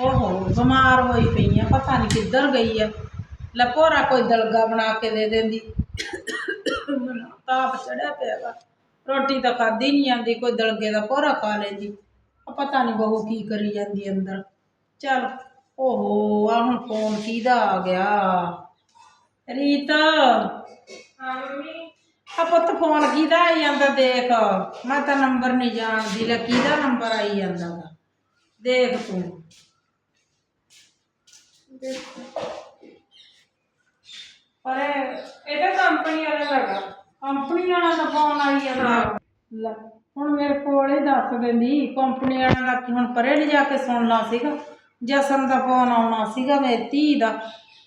ਓਹੋ ਬਿਮਾਰ ਹੋਈ ਪਈ ਆ ਪਤਾ ਨਹੀਂ ਕਿੱਧਰ ਗਈ ਆ ਲੈ ਭੋਰਾ ਕੋਈ ਦਲਗਾ ਬਣਾ ਕੇ ਦੇ ਦਿੰਦੀ ਮੈਨੂੰ ਤਾਪ ਚੜਿਆ ਪਿਆ ਵਾ ਰੋਟੀ ਤਾਂ ਖਾਦੀ ਨਹੀਂ ਜਾਂਦੀ ਕੋਈ ਦਲਗੇ ਦਾ ਭੋਰਾ ਖਾ ਲੈਂਦੀ ਆ ਪਤਾ ਨਹੀਂ ਬਹੂ ਕੀ ਕਰੀ ਜਾਂਦੀ ਅੰਦਰ ਚੱਲ ਓਹੋ ਆ ਹੁਣ ਫੋਨ ਕਿਹਦਾ ਆ ਗਿਆ ਰੀਤ। ਹਾਂ ਮੰਮੀ। ਆ ਪੁੱਤ ਫੋਨ ਕਿਹਦਾ ਆਈ ਜਾਂਦਾ ਦੇਖ। ਮੈਂ ਤਾਂ ਨੰਬਰ ਨਹੀਂ ਜਾਣਦੀ ਲੈ ਕਿਹਦਾ ਨੰਬਰ ਆਈ ਜਾਂਦਾ ਵਾ। ਦੇਖ ਤੂੰ। ਪਰ ਇਹ ਤਾਂ ਕੰਪਨੀ ਵਾਲਾ ਲੱਗਾ ਕੰਪਨੀ ਵਾਲਾ ਦਾ ਫੋਨ ਆਈ ਜਾਂਦਾ। ਲੈ ਹੁਣ ਮੇਰੇ ਕੋਲ ਹੀ ਦੱਸ ਦਿੰਦੀ ਕੰਪਨੀ ਵਾਲਾ ਦਾ ਕੀ ਹੁਣ ਪਰੇ ਲਿਜਾ ਕੇ ਸੁਣਨਾ ਸੀਗਾ। ਜਸਨ ਦਾ ਫੋਨ ਆਉਣਾ ਸੀਗਾ ਮੇਰੀ ਧੀ ਦਾ।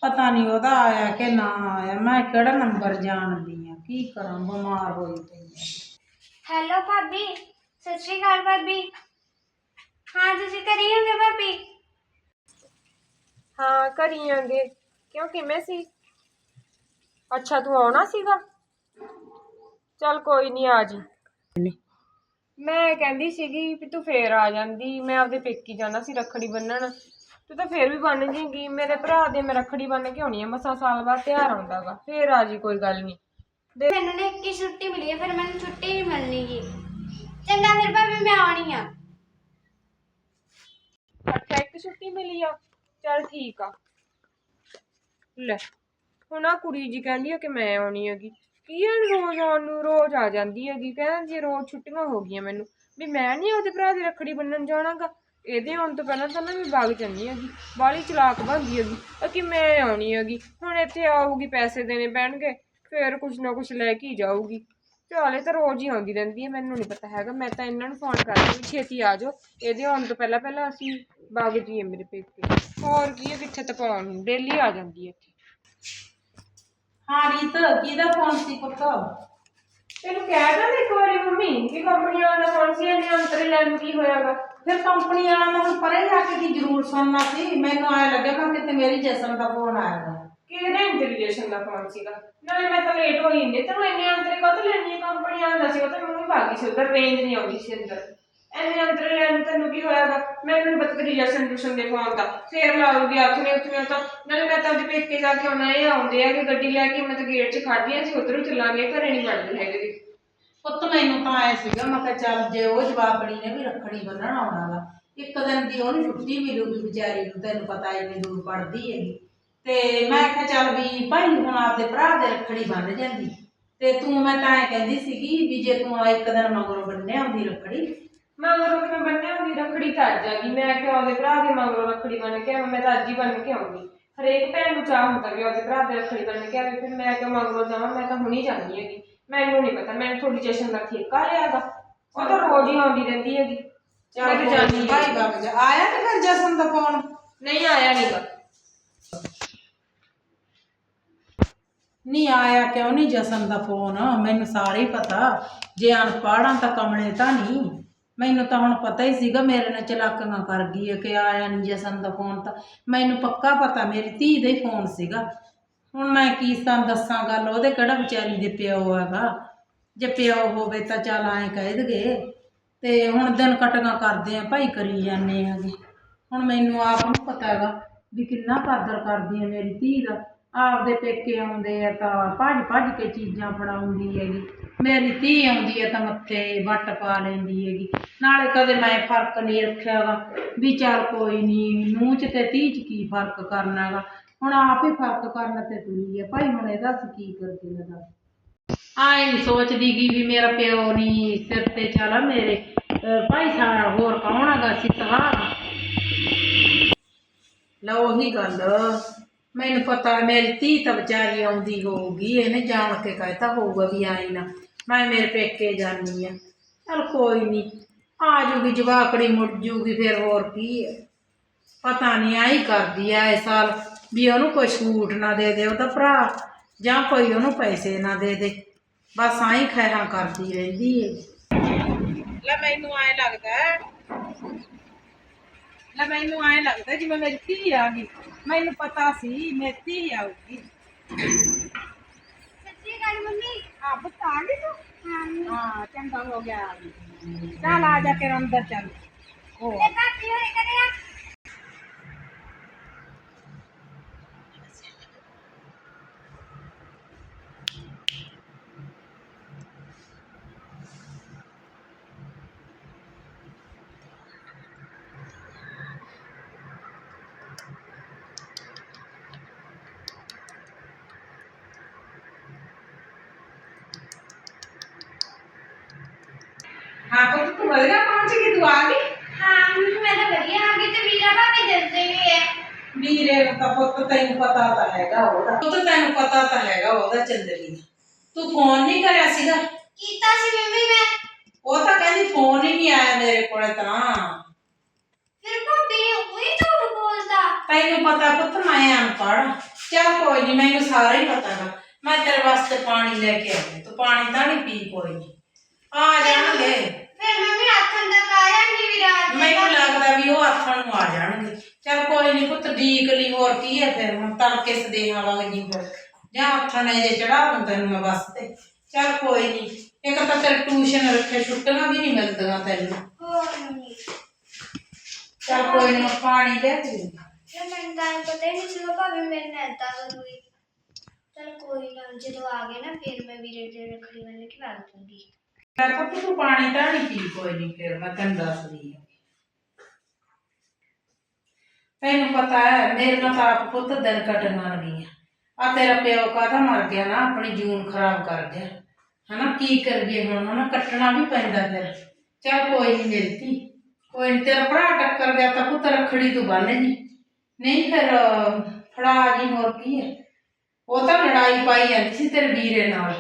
ਪਤਾ ਨਹੀਂ ਉਹਦਾ ਆਇਆ ਕਿ ਨਾ ਆਇਆ। ਮੈਂ ਕਿਹੜਾ ਨੰਬਰ ਜਾਣਦੀ ਆ? ਕੀ ਕਰਾਂ? ਬਿਮਾਰ ਹੋਈ ਪਈ ਆ। ਹੈਲੋ ਭਾਬੀ ਸਤਿ ਸ਼੍ਰੀ ਅਕਾਲ ਭਾਬੀ। ਹਾਂ ਤੁਸੀਂ ਕਰੀ ਹੋਗੇ ਭਾਬੀ? ਹਾਂ ਕਰੀਆਂਗੇ ਕਿਉਂ ਕਿਵੇਂ ਸੀ? ਅੱਛਾ ਤੂੰ ਆਉਣਾ ਸੀਗਾ? ਚੱਲ ਕੋਈ ਨਹੀਂ ਆ ਜੀ। ਮੈਂ ਕਹਿੰਦੀ ਸੀਗੀ ਵੀ ਤੂੰ ਫੇਰ ਆ ਜਾਂਦੀ। ਮੈਂ ਆਪਦੇ ਪੇਕੀ ਜਾਣਾ ਸੀ ਰੱਖੜੀ ਬੰਨਣ। ਤੂੰ ਤਾਂ ਫੇਰ ਵੀ ਬੰਨ ਜੇਗੀ ਮੇਰੇ ਭਰਾ ਦੇ ਮੈਂ ਰੱਖੜੀ ਬੰਨ ਕੇ ਆਉਣੀ ਆ ਮਸਾਂ ਸਾਲ ਬਾਅਦ ਤਿਉਹਾਰ ਆਉਂਦਾਗਾ ਫੇਰ ਆ ਜੀ ਕੋਈ ਗੱਲ ਨਹੀਂ ਦੇ ਮੈਨੂੰ ਨਾ ਇੱਕ ਹੀ ਛੁੱਟੀ ਮਿਲੀ ਹੈ ਫਿਰ ਮੈਨੂੰ ਛੁੱਟੀ ਨਹੀਂ ਮਿਲਣੀ ਗੀ। ਚੰਗਾ ਫਿਰ ਭਾਬੀ ਮੈਂ ਆਉਣੀ ਆ। ਅੱਛਾ ਇੱਕ ਛੁੱਟੀ ਮਿਲੀ ਆ ਚੱਲ ਠੀਕ ਆ। ਲੈ ਹੁਣ ਆ ਕੁੜੀ ਜੀ ਕਹਿੰਦੀ ਆ ਕਿ ਮੈਂ ਆਉਣੀ ਹੈਗੀ। ਕੀ ਇਹ ਰੋਜ਼ ਆਉਣ ਨੂੰ ਰੋਜ਼ ਆ ਜਾਂਦੀ ਹੈਗੀ ਕਹਿੰਦੀ ਰੋਜ਼ ਛੁੱਟੀਆਂ ਹੋ ਗਈਆਂ ਮੈਨੂੰ। ਵੀ ਮੈਂ ਨਹੀਂ ਉਹਦੇ ਭਰਾ ਦੀ ਰੱਖੜੀ ਬੰਨਣ ਜਾਣਾਗਾ। ਇਹਦੇ ਆਉਣ ਤੋਂ ਪਹਿਲਾਂ ਤਾਂ ਨਾ ਮੈਂ ਬਾਗ ਜਾਂਦੀ ਹੈਗੀ ਬਾਲੀ ਚਲਾਕ ਬਣਦੀ ਹੈਗੀ ਆ ਕਿ ਮੈਂ ਆਉਣੀ ਹੈਗੀ ਹੁਣ ਇੱਥੇ ਆਊਗੀ ਪੈਸੇ ਦੇਣੇ ਪੈਣਗੇ ਫੇਰ ਕੁਛ ਨਾ ਕੁਛ ਲੈ ਕੇ ਹੀ ਜਾਊਗੀ। ਚਾਲੇ ਤਾਂ ਰੋਜ਼ ਹੀ ਆਉਂਦੀ ਰਹਿੰਦੀ ਹੈ ਮੈਨੂੰ ਨਹੀਂ ਪਤਾ ਹੈਗਾ ਮੈਂ ਤਾਂ ਇਹਨਾਂ ਨੂੰ ਫੋਨ ਕਰਦੀ ਵੀ ਛੇਤੀ ਆ ਜਾਓ ਇਹਦੇ ਆਉਣ ਤੋਂ ਪਹਿਲਾਂ ਪਹਿਲਾਂ ਅਸੀਂ ਬਾਗ ਜੀਏ ਮੇਰੇ ਪੇਕੇ। ਹੋਰ ਕੀ ਹੈ ਕਿੱਥੇ ਤਪਾਉਣ ਨੂੰ ਡੇਲੀ ਆ ਜਾਂਦੀ ਹੈ ਇੱਥੇ। ਹਾਂ ਰੀਤ ਕਿਹਦਾ ਫੋਨ ਸੀ ਪੁੱਤ? ਤੈਨੂੰ ਕਹਿ ਦਾਂ ਇੱਕ ਵਾਰੀ ਮੰਮੀ ਕਿ ਕੰਪਨੀ ਵਾਲਾ ਫੋਨ ਸੀ ਇਹਨੇ ਅੰਤਰੇ ਲੈਣ ਕੀ ਹੋਇਆਗਾ? ਫਿਰ ਕੰਪਨੀ ਵਾਲਾ ਨੂੰ ਹੁਣ ਪਰੇ ਜਾ ਕੇ ਕੀ ਜ਼ਰੂਰ ਸੁਣਨਾ ਸੀ? ਮੈਨੂੰ ਆਇਆ ਲੱਗਿਆ ਮੈਂ ਕਿਤੇ ਮੇਰੀ ਜਸਨ ਦਾ ਫੋਨ ਆਇਆ ਕਿਹਦੇ ਇੰਟੈਲੀਜੈਂਸ਼ਨ ਦਾ ਫੋਨ ਸੀਗਾ? ਨਾਲੇ ਮੈਂ ਤਾਂ ਲੇਟ ਹੋਈ ਇੰਨੇ ਤੈਨੂੰ ਇੰਨੇ ਅੰਤਰੇ ਕਦੋਂ ਲੈਣੀ ਹੈ ਕੰਪਨੀ ਵਾਲਾ ਸੀ ਉਹ ਤਾਂ ਮੈਨੂੰ ਭਾਗੀ ਸੀ ਉਧਰ ਰੇਂਜ ਨਹੀਂ ਆਉਂਦੀ ਸੀ ਅੰਦਰ। ਇੰਨੇ ਅੰਤਰੇ ਲੈਣ ਤੈਨੂੰ ਕੀ ਹੋਇਆਗਾ ਮੈਂ ਨੀ ਬਤਕਰੀ ਜਸ਼ਨ ਟਿਊਸ਼ਨ ਦੇ ਫੋਨ ਦਾ। ਫੇਰ ਲਾਉਗੀ ਆਖਣੇ ਉੱਥੇ। ਤਾਂ ਨਾਲੇ ਮੈਂ ਤਾਂ ਉਹਦੇ ਪੇਕੇ ਜਾ ਕੇ ਆਉਣਾ, ਇਹ ਆਉਂਦੇ ਆ ਕਿ ਗੱਡੀ ਲੈ ਕੇ ਮੈਂ ਤਾਂ ਗੇਟ 'ਚ ਖੜਦੀ ਆ ਸੀ ਉਧਰੋਂ ਚੱਲਾਂਗੇ, ਘਰੇ ਨਹੀਂ ਵੜਦੇ ਹੈਗੇ। ਵੀ ਪੁੱਤ ਮੈਨੂੰ ਤਾਂ ਆਇਆ ਸੀਗਾ ਮੈਂ ਕਿਹਾ ਚੱਲ ਜੇ ਉਹ ਜਵਾਕੜੀ ਨੇ ਵੀ ਰੱਖੜੀ ਬੰਨਣ ਆਉਣਾ ਵਾ ਇੱਕ ਦਿਨ ਦੀ ਉਹਨੂੰ ਛੁੱਟੀ ਮਿਲੂਗੀ ਵਿਚਾਰੀ ਨੂੰ ਤੈਨੂੰ ਪਤਾ ਇੰਨੀ ਦੂਰ ਪੜਦੀ ਹੈਗੀ ਤੇ ਮੈਂ ਕਿਹਾ ਚੱਲ ਵੀ ਭਾਈ ਹੁਣ ਆਪਦੇ ਭਰਾ ਦੇ ਰੱਖੜੀ ਬੰਨ ਜਾਂਦੀ। ਤੇ ਤੂੰ ਮੈਂ ਤਾਂ ਐ ਕਹਿੰਦੀ ਸੀਗੀ ਵੀ ਜੇ ਤੂੰ ਇੱਕ ਦਿਨ ਮਗਰੋਂ ਬੰਨਿਆ ਆਉਂਦੀ ਰੱਖੜੀ। ਮਗਰੋਂ ਕਿ ਮੈਂ ਬੰਨਿਆ ਹੁੰਦੀ ਰੱਖੜੀ ਤਾਂ ਅੱਜ ਆ ਗਈ। ਮੈਂ ਕਿਹਾ ਉਹਦੇ ਭਰਾ ਦੇ ਮਗਰੋਂ ਰੱਖੜੀ ਬੰਨ ਕੇ ਆਵਾਂ, ਮੈਂ ਤਾਂ ਅੱਜ ਹੀ ਬੰਨ ਕੇ ਆਉਂਗੀ ਹਰੇਕ ਭੈਣ ਨੂੰ ਚਾਹ ਹੁੰਦਾ ਵੀ ਉਹਦੇ ਭਰਾ ਦੇ ਰੱਖੜੀ ਬੰਨ ਕੇ ਆਵੇ ਫਿਰ ਮੈਂ ਕਿਹਾ ਮਗਰੋਂ ਜਾਵਾਂ? ਮੈਂ ਤਾਂ ਹੁਣੀ ਜਾਂਦੀ ਹੈਗੀ। ਮੈਨੂੰ ਨਹੀਂ ਪਤਾ ਮੈਂ ਥੋੜੀ ਜਸ਼ਨ ਦਾ ਠੇਕਾ ਲਿਆਗਾ ਉਹ ਤਾਂ ਰੋਜ਼ ਹੀ ਆਉਂਦੀ ਰਹਿੰਦੀ ਹੈਗੀ। ਮੈਂ ਤਾਂ ਭਾਈ। ਬਾਬ ਜਾ ਆਇਆ ਤੇ ਫਿਰ ਜਸਨ ਦਾ ਫੋਨ? ਨਹੀਂ ਆਇਆ ਨਹੀਂਗਾ ਨਹੀਂ ਆਇਆ ਕਿਉਂ ਨਹੀਂ ਜਸਨ ਦਾ ਫੋਨ? ਮੈਨੂੰ ਸਾਰੇ ਹੀ ਪਤਾ। ਜੇ ਅਨਪੜ੍ਹਾਂ ਤਾਂ ਕਮਲੇ ਤਾਂ ਨਹੀਂ ਮੈਨੂੰ ਤਾਂ ਹੁਣ ਪਤਾ ਹੀ ਸੀਗਾ ਮੇਰੇ ਨਾਲ ਚਲਾਕੀਆਂ ਕਰ ਗਈ ਹੈ ਕਿ ਆਇਆ ਨਹੀਂ ਜਸਨ ਦਾ ਫੋਨ ਤਾਂ। ਮੈਨੂੰ ਪੱਕਾ ਪਤਾ ਮੇਰੀ ਧੀ ਦਾ ਹੀ ਫੋਨ ਸੀਗਾ। ਹੁਣ ਮੈਂ ਕੀ ਤਾਂ ਦੱਸਾਂ ਗੱਲ? ਉਹਦੇ ਕਿਹੜਾ ਵਿਚਾਰੀ ਦੇ ਪਿਓ ਹੈਗਾ? ਜੇ ਪਿਓ ਹੋਵੇ ਤਾਂ ਚੱਲ ਐਂ ਕਹਿ ਦਗੇ ਤੇ ਹੁਣ ਦਿਨ ਕਟੀਆਂ ਕਰਦੇ ਆ, ਭਾਈ ਕਰੀ ਜਾਂਦੇ ਆਗੇ ਹੁਣ ਮੈਨੂੰ ਆਪ ਨੂੰ ਪਤਾ ਹੈਗਾ ਵੀ ਕਿੰਨਾ ਕਦਰ ਕਰਦੀ ਹੈ ਮੇਰੀ ਧੀ ਦਾ। ਆਪਦੇ ਪੇਕੇ ਆਉਂਦੇ ਆ ਤਾਂ ਭੱਜ ਭੱਜ ਕੇ ਚੀਜ਼ਾਂ ਫੜਾਉਂਦੀ ਹੈਗੀ। ਮੇਰੀ ਧੀ ਆਉਂਦੀ ਹੈ ਤਾਂ ਮੱਥੇ ਵੱਟ ਪਾ ਲੈਂਦੀ ਹੈਗੀ। ਨਾਲੇ ਕਦੇ ਮੈਂ ਫ਼ਰਕ ਨਹੀਂ ਰੱਖਿਆ ਵਾ ਵੀ ਚੱਲ ਕੋਈ ਨਹੀਂ ਨੂੰਹ ਚ ਤੇ ਧੀ ਚ ਕੀ ਫ਼ਰਕ ਕਰਨਾ ਹੈਗਾ? ਹੁਣ ਆਪ ਹੀ ਫ਼ਰਕ ਕਰਨ ਤੇ ਤੁਰੀ ਹੈ ਭਾਈ ਹੁਣ ਇਹਦਾ ਅਸੀਂ ਕੀ ਕਰਦੇ ਲਗਾ ਆਏ ਨਹੀਂ ਸੋਚਦੀ ਗੀ ਵੀ ਮੇਰਾ ਪਿਓ ਨਹੀਂ ਸਿਰ ਤੇ ਚੱਲ ਮੇਰੇ। ਅਹ ਭਾਈ ਸਾਰਾ ਹੋਰ ਕੌਣ ਹੈਗਾ ਸੀ ਸਹਾਰਾ ਲਓ ਉਹੀ ਗੱਲ। ਮੈਨੂੰ ਪਤਾ ਮੇਰੀ ਧੀ ਤਾਂ ਵਿਚਾਰੀ ਆਉਂਦੀ ਹੋਊਗੀ ਇਹਨੇ ਜਾਣ ਕੇ ਕਹਿਤਾ ਹੋਊਗਾ ਵੀ ਆਈ ਨਾ। ਮੈਂ ਮੇਰੇ ਪੇਕੇ ਜਾਨੀ ਆ। ਚਲ ਕੋਈ ਨਹੀਂ ਆ ਜੂਗੀ ਜਵਾਕੜੀ ਮੁੜ ਜੂਗੀ ਫਿਰ ਹੋਰ ਕੀ ਹੈ ਪਤਾ ਨਹੀਂ ਆਈ ਕਰਦੀ ਆ ਇਸ ਸਾਲ। ਵੀ ਉਹਨੂੰ ਕੋਈ ਛੂਟ ਨਾ ਦੇ ਦੇ ਉਹਦਾ ਭਰਾ ਜਾਂ ਕੋਈ ਉਹਨੂੰ ਪੈਸੇ ਨਾ ਦੇ ਦੇ। ਬਸ ਆਈ ਖੈਰਾਂ ਕਰਦੀ ਰਹਿੰਦੀ ਹੈ ਲੈ ਮੈਨੂੰ ਐ ਲੱਗਦਾ ਲੈ ਮੈਨੂੰ ਐ ਲੱਗਦਾ ਜਿਵੇਂ ਮੇਰੀ ਧੀ ਆ ਗਈ। ਮੈਨੂੰ ਪਤਾ ਸੀ ਮੇਰੀ ਧੀ ਆਊਗੀ। ਕਾਲੀ ਮੰਮੀ? ਆ ਆ ਗਈ ਤੂੰ? ਹਾਂ ਹਾਂ ਚੰਗਾ ਹੋ ਗਿਆ। ਚੱਲ ਆ ਜਾ ਕੇ ਅੰਦਰ ਚੱਲ। ਹੋ ਤੇ ਭਾਬੀ ਹੋਰੇ ਕਰਿਆ ਹਾਂ ਪੁੱਤ ਤੂੰ ਵਧੀਆ ਪਹੁੰਚ ਗਈ ਤੂੰ ਆ ਗਈ? ਹਾਂ ਮੰਮੀ ਮੈਂ ਤਾਂ ਵਧੀਆ ਆ ਗਈ ਤੇ ਵੀਰਾ ਭਾਬੀ ਦੱਸਦੇ ਵੀ ਹੈ। ਵੀਰੇ ਨੂੰ ਤਾਂ ਪੁੱਤ ਤੈਨੂੰ ਪਤਾ ਤਾਂ ਹੈਗਾ ਉਹਦਾ। ਪੁੱਤ ਤੈਨੂੰ ਪਤਾ ਤਾਂ ਹੈਗਾ ਉਹਦਾ ਚੰਦਰੀ ਦਾ। ਤੂੰ ਫੋਨ ਨਹੀਂ ਕਰਿਆ ਸੀਗਾ? ਕੀਤਾ ਸੀ ਮੰਮੀ ਮੈਂ। ਉਹ ਤਾਂ ਕਹਿੰਦੀ ਫੋਨ ਹੀ ਨਹੀਂ ਆਇਆ ਮੇਰੇ ਕੋਲੇ ਤਾਂ। ਫਿਰ ਭਾਬੀ ਨੇ ਉਹੀ ਝੂਠ ਬੋਲਦਾ। ਤੈਨੂੰ ਪਤਾ ਪੁੱਤ ਮੈਂ ਅਨਪੜ੍ਹ ਚੱਲ ਕੋਈ ਨਹੀਂ ਮੈਨੂੰ ਸਾਰਾ ਹੀ ਪਤਾ ਗਾ। ਮੈਂ ਤੇਰੇ ਵਾਸਤੇ ਪਾਣੀ ਲੈ ਕੇ ਆਉਂਦੀ ਤੂੰ ਪਾਣੀ ਤਾਂ ਨਹੀਂ ਪੀ ਕੋਈ। ਨਹੀਂ ਆ ਜਾਣਗੇ ਫਿਰ ਮੰਮੀ ਆਖਣ ਤੱਕ ਆ ਜਾਣਗੇ ਵੀਰਾ ਮੈਨੂੰ ਲੱਗਦਾ ਵੀ ਉਹ ਆਥਣ ਨੂੰ ਆ ਜਾਣਗੇ ਚੱਲ ਕੋਈ ਨਹੀਂ ਪੁੱਤ ਡੀਕ ਲਈ ਹੋਰ ਕੀ ਹੈ ਫਿਰ? ਹੁਣ ਤੜਕੇ ਸਦੇਹਾਂ ਵਾਂਗ ਜੀ ਫਿਰ ਜਾਂ ਆਥਣ ਜੇ ਚੜਾ ਦੂੰ ਤੈਨੂੰ ਮੈਂ ਬਸ ਤੇ ਚੱਲ ਕੋਈ ਨਹੀਂ ਇੱਕ ਤਾਂ ਤੇਰੇ ਟਿਊਸ਼ਨ ਰੱਖੇ ਛੁੱਟੀਆਂ ਵੀ ਨਹੀਂ ਮਿਲਦੀਆਂ ਤੈਨੂੰ। ਹੋਰ ਮੰਮੀ ਚੱਲ ਕੋਈ ਨਹੀਂ ਪਾਣੀ ਲੈ ਦਿੰਦੀ। ਫਿਰ ਮੈਨੂੰ ਤਾਂ ਐਂ ਪਤਾ ਹੀ ਨਹੀਂ ਸੀਗਾ ਭਾਬੀ ਮੇਰੇ ਨਾਲ ਏਦਾਂ ਕਰੂਗੀ। ਚਲ ਕੋਈ ਨਾ ਜਦੋਂ ਆ ਗਏ ਨਾ ਫਿਰ ਮੈਂ ਵੀਰੇ ਦੇ ਰੱਖੜੀ ਬੰਨ ਕੇ ਵਗ ਦੂੰਗੀ ਮੈਂ ਪੁੱਤ ਤੂੰ ਪਾਣੀ ਤਾਂ ਨਹੀਂ ਪੀ ਕੋਈ ਨਹੀਂ ਫਿਰ ਮੈਂ ਤੈਨੂੰ ਦੱਸਦੀ ਹਾਂ। ਤੈਨੂੰ ਪਤਾ ਹੈ ਮੇਰੇ ਨਾਲ ਤਾਂ ਆਪ ਪੁੱਤ ਦਿਨ ਕੱਟਣ ਲੱਗੀਆਂ ਆ ਤੇਰਾ ਪਿਓ ਕਾਹਦਾ ਮਰ ਗਿਆ ਨਾ ਆਪਣੀ ਜੂਨ ਖਰਾਬ ਕਰ ਗਿਆ। ਹਨਾ ਕੀ ਕਰੀਏ ਹੁਣ ਹਨਾ ਕੱਟਣਾ ਵੀ ਪੈਂਦਾ ਫਿਰ। ਚੱਲ ਕੋਈ ਨਹੀਂ ਧੀ ਕੋਈ ਨੀ ਤੇਰਾ ਭਰਾ ਟੱਕਰ ਗਿਆ ਤਾਂ ਪੁੱਤ ਰੱਖੜੀ ਤੂੰ ਬੰਨ ਜੀ ਨਹੀਂ ਫਿਰ ਫੜਾ ਜੀ ਹੋਰ ਕੀ ਹੈ। ਉਹ ਤਾਂ ਲੜਾਈ ਪਾਈ ਜਾਂਦੀ ਸੀ ਤੇਰੇ ਵੀਰੇ ਨਾਲ।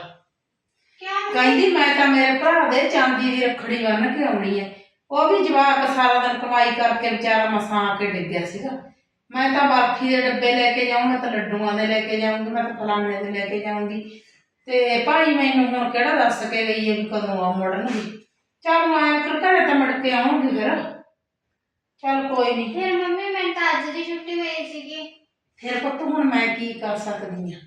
ਕਹਿੰਦੀ ਮੈਂ ਤਾਂ ਮੇਰੇ ਭਰਾ ਦੇ ਚਾਂਦੀ ਦੀ ਰੱਖੜੀ ਬੰਨ ਕੇ ਆਉਣੀ ਹੈ। ਉਹ ਵੀ ਜਵਾਕ ਸਾਰਾ ਦਿਨ ਕਮਾਈ ਕਰਕੇ ਵਿਚਾਰਾ ਮਸਾਂ ਆ ਕੇ ਡਿੱਗਿਆ ਸੀਗਾ। ਮੈਂ ਤਾਂ ਬਰਫੀ ਦੇ ਡੱਬੇ ਲੈ ਕੇ ਜਾਊਂ ਮੈਂ ਤਾਂ ਲੱਡੂਆਂ ਦੇ ਲੈ ਕੇ ਜਾਊਂਗੀ ਮੈਂ ਤਾਂ ਫਲਾਣੇ ਦੇ ਲੈ ਕੇ ਜਾਊਂਗੀ। ਤੇ ਭਾਈ ਮੈਨੂੰ ਹੁਣ ਕਿਹੜਾ ਦੱਸ ਕੇ ਗਈ ਹੈ ਵੀ ਕਦੋਂ ਆ ਮੁੜਨਗੀ? ਚੱਲ ਮੈਂ ਫਿਰ ਘਰੇ ਤਾਂ ਮੁੜ ਕੇ ਆਉਂਗੀ ਫਿਰ। ਚੱਲ ਕੋਈ ਨਹੀਂ ਫਿਰ ਮੰਮੀ ਮੈਨੂੰ ਤਾਂ ਅੱਜ ਦੀ ਛੁੱਟੀ ਹੋਈ ਸੀਗੀ। ਫਿਰ ਪੁੱਤ ਹੁਣ ਮੈਂ ਕੀ ਕਰ ਸਕਦੀ ਆ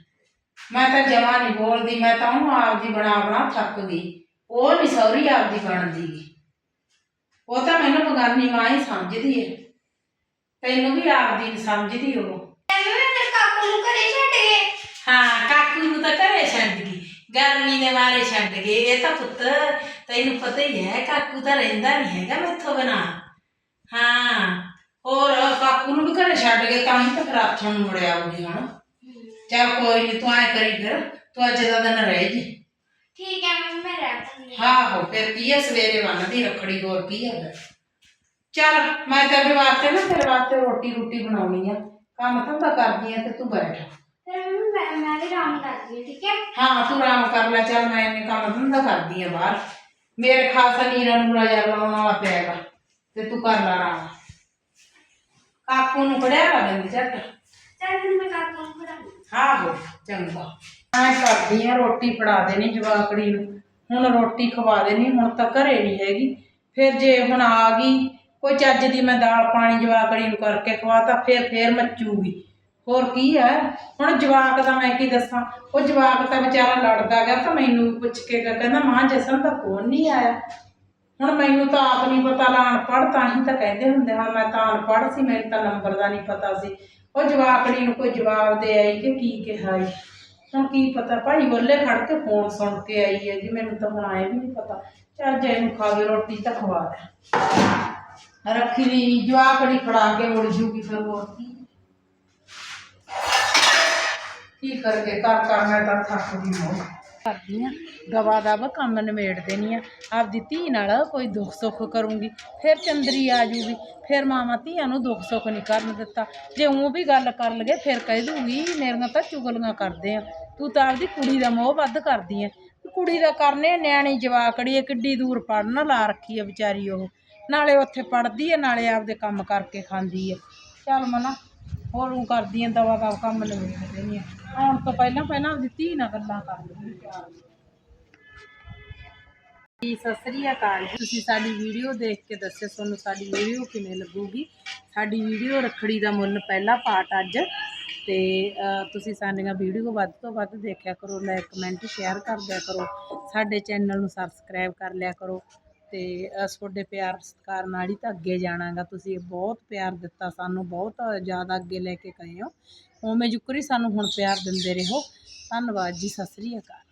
ਮੈਂ ਤਾਂ ਜਮਾ ਨਹੀਂ ਬੋਲਦੀ ਮੈਂ ਤਾਂ ਉਹਨੂੰ ਆਪਦੀ ਬਣਾ ਬਣਾ ਥੱਕ ਗਈ। ਉਹ ਨਹੀਂ ਸੌਰੀ ਆਪਦੀ ਬਣਦੀ। ਉਹ ਤਾਂ ਮੈਨੂੰ ਬਗਾਨੀ ਮਾਂ ਹੀ ਸਮਝਦੀ ਏ ਤੈਨੂੰ ਵੀ ਆਪਦੀ ਨਹੀਂ ਸਮਝਦੀ ਉਹ। ਤੇ ਮੰਮੀ ਮੇਰੇ ਕਾਕੂ ਨੂੰ ਘਰੇ ਛੱਡ ਗਏ? ਹਾਂ ਕਾਕੂ ਨੂੰ ਤਾਂ ਘਰੇ ਛੱਡ ਗਈ। ਗਰਮੀ ਦੇ ਮਾਰੇ ਛੱਡ ਗਏ। ਇਹ ਤਾਂ ਪੁੱਤ ਤੈਨੂੰ ਪਤਾ ਹੀ ਹੈ ਕਾਕੂ ਤਾਂ ਰਹਿੰਦਾ ਨਹੀਂ ਹੈਗਾ ਮੈਥੋਂ ਬਣਾ ਹਾਂ ਹੋਰ ਕਾਕੂ ਨੂੰ ਵੀ ਘਰੇ ਛੱਡ ਗਏ ਤਾਂ ਹੀ ਤਾਂ ਫਿਰ ਆਥਣ ਨੂੰ ਮੁੜਿਆ ਆਉਗੀ ਹੁਣ। ਚੱਲ ਕੋਈ ਨਹੀਂ ਤੂੰ ਐ ਕਰੀ ਫਿਰ। ਤੂੰ ਅੱਜ ਦਾ ਦਿਨ ਰਹਿ ਜੀ। ਠੀਕ ਹੈ ਮੰਮੀ ਮੈਂ ਰਹਿ ਪੂੰਗੀ ਹਾਂ। ਹੋ ਫਿਰ ਕੀ ਹੈ? ਸਵੇਰੇ ਬੰਨਦੀ ਰੱਖੜੀ ਹੋਰ ਕੀ ਹੈ ਚੱਲ ਮੈਂ ਤੇਰੇ ਵਾਸਤੇ ਨਾ ਤੇਰੇ ਵਾਸਤੇ ਰੋਟੀ ਰੋਟੀ ਬਣਾਉਣੀ ਆ। ਕੰਮ ਧੰਦਾ ਕਰਦੀ ਆ ਤੇ ਤੂੰ ਬੈਠ। ਫਿਰ ਮੰਮੀ ਮੈਂ ਮੈਂ ਵੀ ਆਰਾਮ ਕਰਦੀ ਹਾਂ ਠੀਕ ਹੈ? ਹਾਂ ਤੂੰ ਆਰਾਮ ਕਰ ਲੈ ਚੱਲ ਮੈਂ ਇਹਨੇ ਕੰਮ ਧੰਦਾ ਕਰਦੀ ਆ ਬਾਹਰ। ਮੇਰੇ ਖਾਸਾ ਨੀਰਾਂ ਨੂੰ ਨਜ਼ਰ ਲਾਉਣ ਪਿਆਗਾ ਤੇ ਤੂੰ ਕਰ ਲੈ ਆਰਾਮ। ਕਾਕੂ ਨੂੰ ਫੜਿਆ ਲਾ ਲੈਂਦੀ ਝੱਟ? ਚਲ ਫਿਰ ਮੈਂ ਕਾਕੂ ਨੂੰ ਖੜਾਉਂਗੀ ਆਹੋ ਚੰਗਾ। ਮੈਂ ਕਰਦੀ ਆ, ਰੋਟੀ ਫੜਾ ਦੇਣੀ ਜਵਾਕੜੀ ਨੂੰ। ਹੁਣ ਰੋਟੀ ਖਵਾ ਦੇਣੀ, ਹੁਣ ਤਾਂ ਘਰੇ ਨਹੀਂ ਹੈਗੀ। ਫਿਰ ਜੇ ਹੁਣ ਆ ਗਈ, ਕੋਈ ਚੱਜ ਦੀ ਮੈਂ ਦਾਲ ਪਾਣੀ ਜਵਾਕੜੀ ਨੂੰ ਕਰਕੇ ਖਵਾਤਾ ਫਿਰ ਫਿਰ ਮੱਚੂਗੀ। ਹੋਰ ਕੀ ਹੈ ਹੁਣ ਜਵਾਕ ਦਾ ਮੈਂ ਕੀ ਦੱਸਾਂ? ਉਹ ਜਵਾਕ ਤਾਂ ਵਿਚਾਰਾ ਲੜਦਾ ਗਿਆ ਤਾਂ ਮੈਨੂੰ ਪੁੱਛ ਕੇ ਕਹਿੰਦਾ ਮਾਂ, ਜਸਨ ਦਾ ਫੋਨ ਨਹੀਂ ਆਇਆ। ਹੁਣ ਮੈਨੂੰ ਤਾਂ ਆਪ ਨਹੀਂ ਪਤਾ, ਲਾ ਅਨਪੜ੍ਹ ਤਾਂ ਹੀ ਤਾਂ ਕਹਿੰਦੇ ਹੁੰਦੇ ਹਾਂ ਮੈਂ ਤਾਂ ਅਨਪੜ੍ਹ ਸੀ, ਮੈਨੂੰ ਤਾਂ ਨੰਬਰ ਦਾ ਨਹੀਂ ਪਤਾ ਸੀ। ਉਹ ਜਵਾਕੜੀ ਨੂੰ ਕੋਈ ਜਵਾਬ ਦੇ ਆਈ ਕਿ ਕੀ ਕਿਹਾ ਈ। ਹੁਣ ਕੀ ਪਤਾ ਭਾਈ ਬੱਲੇ ਖੜ ਕੇ ਫੋਨ ਸੁਣ ਕੇ ਆਈ ਹੈ ਜੀ, ਮੈਨੂੰ ਤਾਂ ਹੁਣ ਆਏ ਵੀ ਨਹੀਂ ਪਤਾ। ਚੱਲ ਜੇ ਇਹਨੂੰ ਖਾਵੇ ਰੋਟੀ ਤਾਂ ਖਵਾ ਦੇ। ਰੱਖੀ ਦੀ ਜਵਾਕੜੀ ਫੜਾ ਕੇ ਉੜ ਜੂਗੀ ਫਿਰ ਹੋਰ ਕੀ। ਕੀ ਕਰਕੇ ਕਰ ਕਰ ਮੈਂ ਤਾਂ ਥੱਕ ਗਈ ਹਾਂ ਕਰਦੀ ਆ। ਦਵਾ ਦਵਾ ਕੰਮ ਨਿਮੇੜ ਦੇਣੀ ਆ। ਆਪਦੀ ਧੀ ਨਾਲ ਕੋਈ ਦੁੱਖ ਸੁੱਖ ਕਰੂੰਗੀ। ਫਿਰ ਚੰਦਰੀ ਆ ਜੂਗੀ। ਫਿਰ ਮਾਮਾ ਧੀਆਂ ਨੂੰ ਦੁੱਖ ਸੁੱਖ ਨਹੀਂ ਕਰਨ ਦਿੱਤਾ। ਜੇ ਉਹ ਵੀ ਗੱਲ ਕਰ ਲਗੇ ਫਿਰ ਕਹਿ ਦੂਗੀ ਮੇਰੀਆਂ ਤਾਂ ਚੁਗਲੀਆਂ ਕਰਦੇ ਆ। ਤੂੰ ਤਾਂ ਆਪਦੀ ਕੁੜੀ ਦਾ ਮੋਹ ਵੱਧ ਕਰਦੀ ਆ। ਕੁੜੀ ਦਾ ਕਰਨੇ ਨਿਆਣੀ, ਜਵਾਕੜੀ ਆ ਕਿੱਡੀ ਦੂਰ ਪੜਨ ਲਾ ਰੱਖੀ ਆ ਵਿਚਾਰੀ ਉਹ। ਨਾਲੇ ਉੱਥੇ ਪੜਦੀ ਆ, ਨਾਲੇ ਆਪਦੇ ਕੰਮ ਕਰਕੇ ਖਾਂਦੀ ਆ। ਚੱਲ ਮਨਾ। ਹੋਰ ਉਹ ਕਰਦੀ ਦਵਾ ਦਵਾ ਕੰਮ ਨਿਬੇੜ ਦੇਣੀ ਆਉਣ ਤੋਂ ਪਹਿਲਾਂ ਪਹਿਲਾਂ ਆਪਦੀ ਧੀ ਗੱਲਾਂ ਕਰ ਜੀ, ਸਤਿ ਸ੍ਰੀ ਅਕਾਲ ਜੀ। ਤੁਸੀਂ ਸਾਡੀ ਵੀਡੀਓ ਦੇਖ ਕੇ ਦੱਸਿਓ ਤੁਹਾਨੂੰ ਸਾਡੀ ਵੀਡੀਓ ਕਿਵੇਂ ਲੱਗੂਗੀ? ਸਾਡੀ ਵੀਡੀਓ ਰੱਖੜੀ ਦਾ ਮੁੱਲ ਪਹਿਲਾ ਪਾਰਟ ਅੱਜ। ਤੇ ਤੁਸੀਂ ਸਾਡੀਆਂ ਵੀਡੀਓ ਵੱਧ ਤੋਂ ਵੱਧ ਦੇਖਿਆ ਕਰੋ ਲਾਈਕ ਕਮੈਂਟ ਸ਼ੇਅਰ ਕਰ ਦਿਆ ਕਰੋ। ਸਾਡੇ ਚੈਨਲ ਨੂੰ ਸਬਸਕ੍ਰਾਈਬ ਕਰ ਲਿਆ ਕਰੋ। ਤੇ ਅ, ਤੁਹਾਡੇ ਪਿਆਰ ਸਤਿਕਾਰ ਨਾਲ ਹੀ ਤਾਂ ਅੱਗੇ ਜਾਣਾਗਾ। ਤੁਸੀਂ ਬਹੁਤ ਪਿਆਰ ਦਿੱਤਾ ਸਾਨੂੰ ਬਹੁਤ ਜ਼ਿਆਦਾ ਅੱਗੇ ਲੈ ਕੇ ਗਏ ਹੋ। ਉਵੇਂ ਜੁਕਰੀ ਸਾਨੂੰ ਹੁਣ ਪਿਆਰ ਦਿੰਦੇ ਰਹੋ। ਧੰਨਵਾਦ ਜੀ ਸਤਿ ਸ੍ਰੀ ਅਕਾਲ।